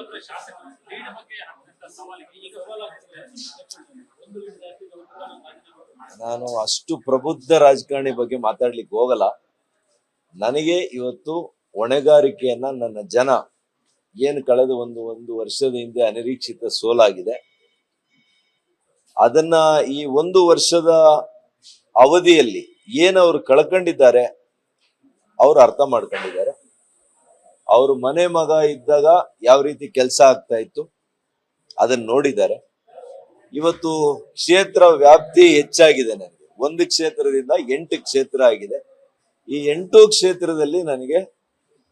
ಒಂದು ನಾನು ಅಷ್ಟು ಪ್ರಬುದ್ಧ ರಾಜಕಾರಣಿ ಬಗ್ಗೆ ಮಾತಾಡ್ಲಿಕ್ಕೆ ಹೋಗಲ್ಲ. ನನಗೆ ಇವತ್ತು ಹೊಣೆಗಾರಿಕೆಯನ್ನ ನನ್ನ ಜನ ಏನು ಕಳೆದ ಒಂದು ಒಂದು ವರ್ಷದ ಹಿಂದೆ ಅನಿರೀಕ್ಷಿತ ಸೋಲಾಗಿದೆ. ಅದನ್ನ ಈ ಒಂದು ವರ್ಷದ ಅವಧಿಯಲ್ಲಿ ಏನು ಅವ್ರು ಕಳ್ಕೊಂಡಿದ್ದಾರೆ, ಅವ್ರು ಅರ್ಥ ಮಾಡ್ಕೊಂಡಿದ್ದಾರೆ. ಅವ್ರ ಮನೆ ಮಗ ಇದ್ದಾಗ ಯಾವ ರೀತಿ ಕೆಲಸ ಆಗ್ತಾ ಇತ್ತು, ಅದನ್ನ ನೋಡಿದ್ದಾರೆ. ಇವತ್ತು ಕ್ಷೇತ್ರ ವ್ಯಾಪ್ತಿ ಹೆಚ್ಚಾಗಿದೆ ನನಗೆ. ಒಂದು ಕ್ಷೇತ್ರದಿಂದ ಎಂಟು ಕ್ಷೇತ್ರ ಆಗಿದೆ. ಈ ಎಂಟು ಕ್ಷೇತ್ರದಲ್ಲಿ ನನಗೆ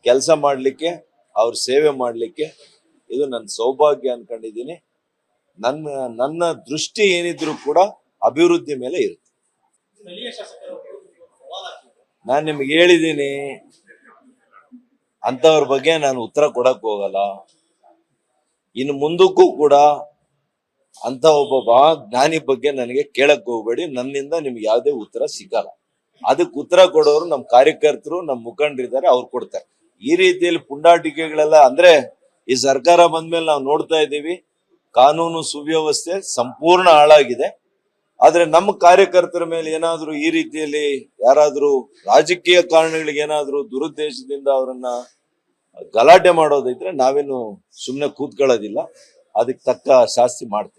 ಕೆಲಸ ಮಾಡಲಿಕ್ಕೆ, ಅವ್ರ ಸೇವೆ ಮಾಡಲಿಕ್ಕೆ ಇದು ನನ್ನ ಸೌಭಾಗ್ಯ ಅನ್ಕೊಂಡಿದ್ದೀನಿ. ನನ್ನ ನನ್ನ ದೃಷ್ಟಿ ಏನಿದ್ರು ಕೂಡ ಅಭಿವೃದ್ಧಿ ಮೇಲೆ ಇರುತ್ತೆ. ನಾನು ನಿಮ್ಗೆ ಹೇಳಿದ್ದೀನಿ ಅಂತವ್ರ ಬಗ್ಗೆ ನಾನು ಉತ್ತರ ಕೊಡಕ್ ಹೋಗಲ್ಲ. ಇನ್ನು ಮುಂದಕ್ಕೂ ಕೂಡ ಅಂತ ಒಬ್ಬ ಜ್ಞಾನಿ ಬಗ್ಗೆ ನನಗೆ ಕೇಳಕ್ ಹೋಗ್ಬೇಡಿ. ನನ್ನಿಂದ ನಿಮ್ಗೆ ಯಾವುದೇ ಉತ್ತರ ಸಿಗಲ್ಲ. ಅದಕ್ಕೆ ಉತ್ತರ ಕೊಡೋರು ನಮ್ಮ ಕಾರ್ಯಕರ್ತರು ನಮ್ಮ ಮುಖಂಡರಿದ್ದಾರೆ, ಅವ್ರು ಕೊಡ್ತಾರೆ. ಈ ರೀತಿಯಲ್ಲಿ ಪುಂಡಾಟಿಕೆಗಳೆಲ್ಲ ಅಂದ್ರೆ ಈ ಸರ್ಕಾರ ಬಂದ್ಮೇಲೆ ನಾವು ನೋಡ್ತಾ ಇದ್ದೀವಿ. ಕಾನೂನು ಸುವ್ಯವಸ್ಥೆ ಸಂಪೂರ್ಣ ಹಾಳಾಗಿದೆ. ಆದ್ರೆ ನಮ್ಮ ಕಾರ್ಯಕರ್ತರ ಮೇಲೆ ಏನಾದ್ರೂ ಈ ರೀತಿಯಲ್ಲಿ ಯಾರಾದ್ರೂ ರಾಜಕೀಯ ಕಾರಣಗಳಿಗೆ ಏನಾದ್ರೂ ದುರುದ್ದೇಶದಿಂದ ಅವರನ್ನ ಗಲಾಟೆ ಮಾಡೋದಿದ್ರೆ ನಾವೇನು ಸುಮ್ಮನೆ ಕೂತ್ಕೊಳ್ಳೋದಿಲ್ಲ. ಅದಕ್ಕೆ ತಕ್ಕ ಶಾಸ್ತಿ ಮಾಡ್ತೇವೆ.